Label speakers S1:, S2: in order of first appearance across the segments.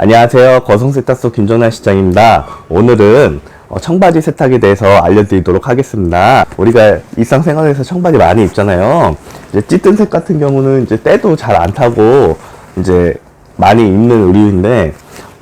S1: 안녕하세요. 거성세탁소 김정남 시장입니다. 오늘은 어, 청바지 세탁에 대해서 알려드리도록 하겠습니다. 우리가 일상생활에서 청바지 많이 입잖아요. 이제 찌든 색 같은 경우는 이제 때도 잘 안 타고 이제 많이 입는 의류인데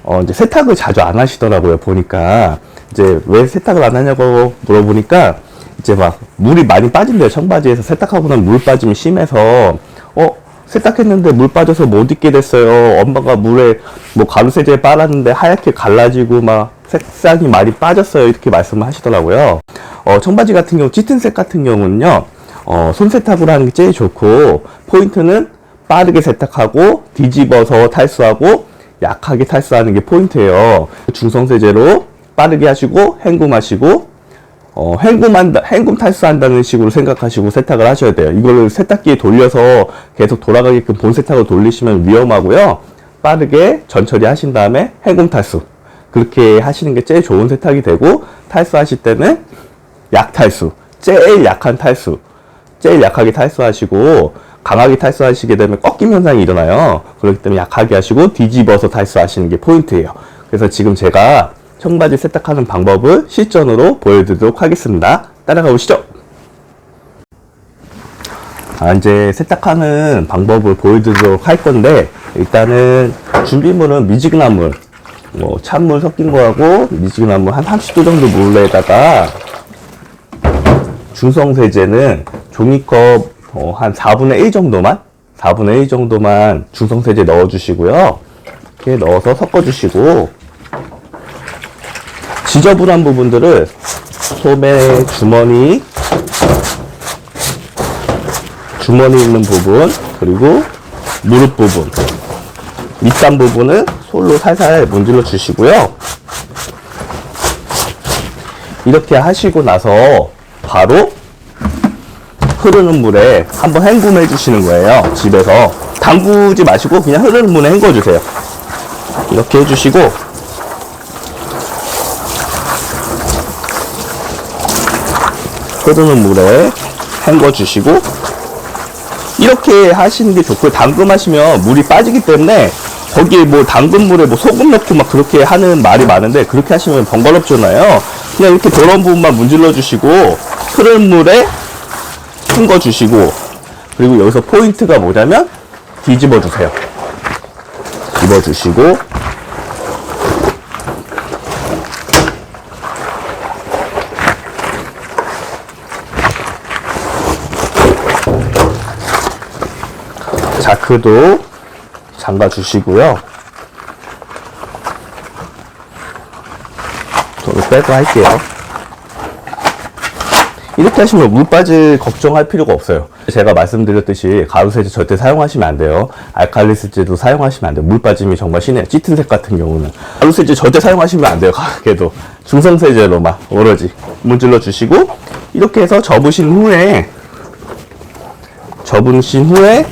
S1: 어, 이제 세탁을 자주 안 하시더라고요. 보니까 이제 왜 세탁을 안 하냐고 물어보니까 이제 막 물이 많이 빠진대요. 청바지에서 세탁하고 나면 물 빠짐이 심해서 어 세탁했는데 물 빠져서 못 입게 됐어요. 엄마가 물에 뭐 가루세제 빨았는데 하얗게 갈라지고 막 색상이 많이 빠졌어요. 이렇게 말씀을 하시더라고요. 어, 청바지 같은 경우, 짙은색 같은 경우는요, 어, 손 세탁으로 하는 게 제일 좋고, 포인트는 빠르게 세탁하고, 뒤집어서 탈수하고, 약하게 탈수하는 게 포인트예요. 중성세제로 빠르게 하시고, 헹굼하시고, 어, 헹굼한다, 헹굼 탈수한다는 식으로 생각하시고 세탁을 하셔야 돼요. 이거를 세탁기에 돌려서 계속 돌아가게끔 본 세탁을 돌리시면 위험하고요. 빠르게 전처리 하신 다음에 헹굼 탈수. 그렇게 하시는 게 제일 좋은 세탁이 되고, 탈수하실 때는 약 탈수. 제일 약한 탈수. 제일 약하게 탈수하시고, 강하게 탈수하시게 되면 꺾임 현상이 일어나요. 그렇기 때문에 약하게 하시고, 뒤집어서 탈수하시는 게 포인트예요. 그래서 지금 제가 청바지 세탁하는 방법을 실전으로 보여드리도록 하겠습니다. 따라가 보시죠. 아, 이제 세탁하는 방법을 보여드리도록 할 건데, 일단은 준비물은 미지근한 물, 뭐, 찬물 섞인 거하고 미지근한 물 한 30도 정도 물에다가 중성 세제는 종이컵 어, 한 4분의 1 정도만, 4분의 1 정도만 중성 세제 넣어주시고요. 이렇게 넣어서 섞어주시고, 지저분한 부분들을 소매 주머니, 주머니 있는 부분, 그리고 무릎 부분, 밑단 부분은 솔로 살살 문질러 주시고요. 이렇게 하시고 나서 바로 흐르는 물에 한번 헹굼 해 주시는 거예요. 집에서. 담그지 마시고 그냥 흐르는 물에 헹궈 주세요. 이렇게 해주시고 흐르는 물에 헹궈 주시고 이렇게 하시는 게 좋고요. 담금하시면 물이 빠지기 때문에 거기에 뭐 담근 물에 뭐 소금 넣고 막 그렇게 하는 말이 많은데 그렇게 하시면 번거롭잖아요. 그냥 이렇게 더러운 부분만 문질러 주시고 흐르는 물에 헹궈 주시고 그리고 여기서 포인트가 뭐냐면 뒤집어 주세요. 집어 주시고 자크도 잠가 주시고요. 돈을 빼고 할게요. 이렇게 하시면 물 빠질 걱정할 필요가 없어요. 제가 말씀드렸듯이 가루세제 절대 사용하시면 안 돼요. 알칼리 세제도 사용하시면 안 돼요. 물 빠짐이 정말 심해요. 짙은색 같은 경우는. 가루세제 절대 사용하시면 안 돼요. 가게도. 중성세제로만 오로지 문질러 주시고 이렇게 해서 접으신 후에 접으신 후에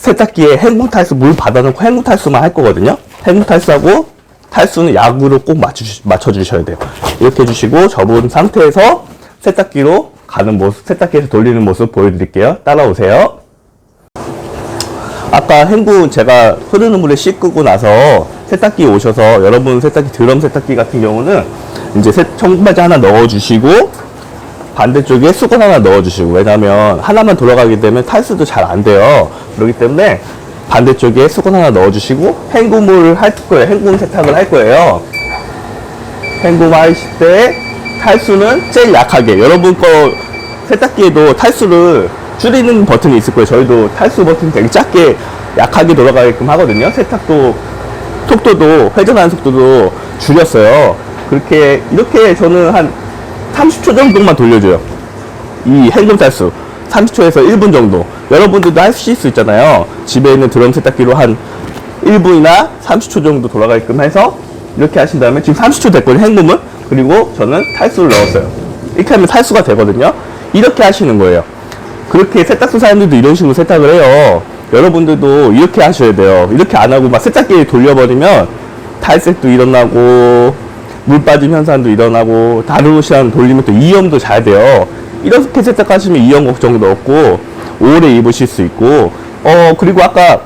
S1: 세탁기에 헹굼 탈수 물 받아놓고 헹굼 탈수만 할 거거든요. 헹굼 탈수하고 탈수는 약으로 꼭 맞춰, 맞춰주셔야 돼요. 이렇게 해주시고 접은 상태에서 세탁기로 가는 모습, 세탁기에서 돌리는 모습 보여드릴게요. 따라오세요. 아까 헹굼 제가 흐르는 물에 씻고 나서 세탁기에 오셔서 여러분 세탁기 드럼 세탁기 같은 경우는 이제 세, 청바지 하나 넣어주시고 반대쪽에 수건 하나 넣어주시고 왜냐면 하나만 돌아가게 되면 탈수도 잘 안 돼요. 그렇기 때문에 반대쪽에 수건 하나 넣어주시고 헹굼을 할 거예요. 헹굼 세탁을 할 거예요. 헹굼 하실 때 탈수는 제일 약하게. 여러분 거 세탁기에도 탈수를 줄이는 버튼이 있을 거예요. 저희도 탈수 버튼 되게 작게 약하게 돌아가게끔 하거든요. 세탁도 속도도 회전하는 속도도 줄였어요. 그렇게 이렇게 저는 한 30초 정도만 돌려줘요. 이 헹굼 탈수. 30초에서 1분 정도. 여러분들도 하실 수 있잖아요. 집에 있는 드럼 세탁기로 한 1분이나 30초 정도 돌아가게끔 해서 이렇게 하신 다음에 지금 30초 됐거든요. 헹굼은. 그리고 저는 탈수를 넣었어요. 이렇게 하면 탈수가 되거든요. 이렇게 하시는 거예요. 그렇게 세탁소 사람들도 이런 식으로 세탁을 해요. 여러분들도 이렇게 하셔야 돼요. 이렇게 안 하고 막 세탁기 돌려버리면 탈색도 일어나고 물 빠짐 현상도 일어나고 다른 시간 돌리면 또 이염도 잘 돼요. 이렇게 세탁하시면 이염 걱정도 없고 오래 입으실 수 있고 어 그리고 아까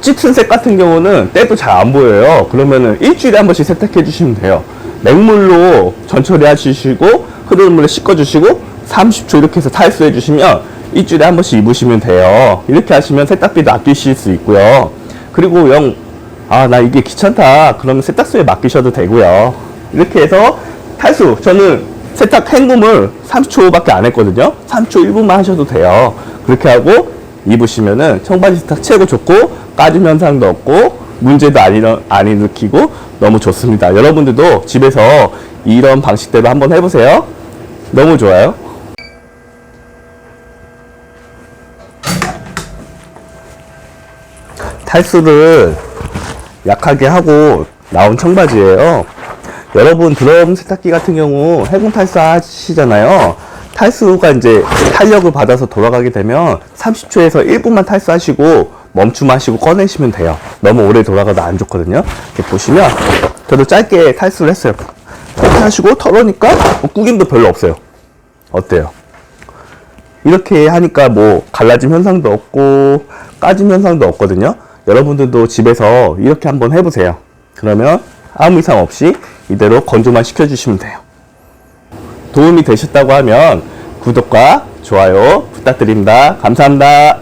S1: 짙은 색 같은 경우는 때도 잘 안 보여요. 그러면은 일주일에 한 번씩 세탁해 주시면 돼요. 맹물로 전처리 하시고 흐르는 물에 씻어 주시고 30초 이렇게 해서 탈수해 주시면 일주일에 한 번씩 입으시면 돼요. 이렇게 하시면 세탁비도 아끼실 수 있고요. 그리고 영, 아, 나 이게 귀찮다. 그러면 세탁소에 맡기셔도 되고요. 이렇게 해서 탈수. 저는 세탁 헹굼을 30초밖에 안 했거든요. 3초 1분만 하셔도 돼요. 그렇게 하고 입으시면은 청바지 세탁 최고 좋고 까짐 현상도 없고 문제도 안, 일어, 안 일으키고 너무 좋습니다. 여러분들도 집에서 이런 방식대로 한번 해보세요. 너무 좋아요. 탈수를 약하게 하고 나온 청바지예요. 여러분 드럼 세탁기 같은 경우 해군 탈수 하시잖아요. 탈수가 이제 탄력을 받아서 돌아가게 되면 30초에서 1분만 탈수하시고 멈춤하시고 꺼내시면 돼요. 너무 오래 돌아가도 안 좋거든요. 이렇게 보시면 저도 짧게 탈수를 했어요. 이렇게 하시고 털으니까 뭐 구김도 별로 없어요. 어때요? 이렇게 하니까 뭐 갈라짐 현상도 없고 까짐 현상도 없거든요. 여러분들도 집에서 이렇게 한번 해보세요. 그러면 아무 이상 없이 이대로 건조만 시켜주시면 돼요. 도움이 되셨다고 하면 구독과 좋아요 부탁드립니다. 감사합니다.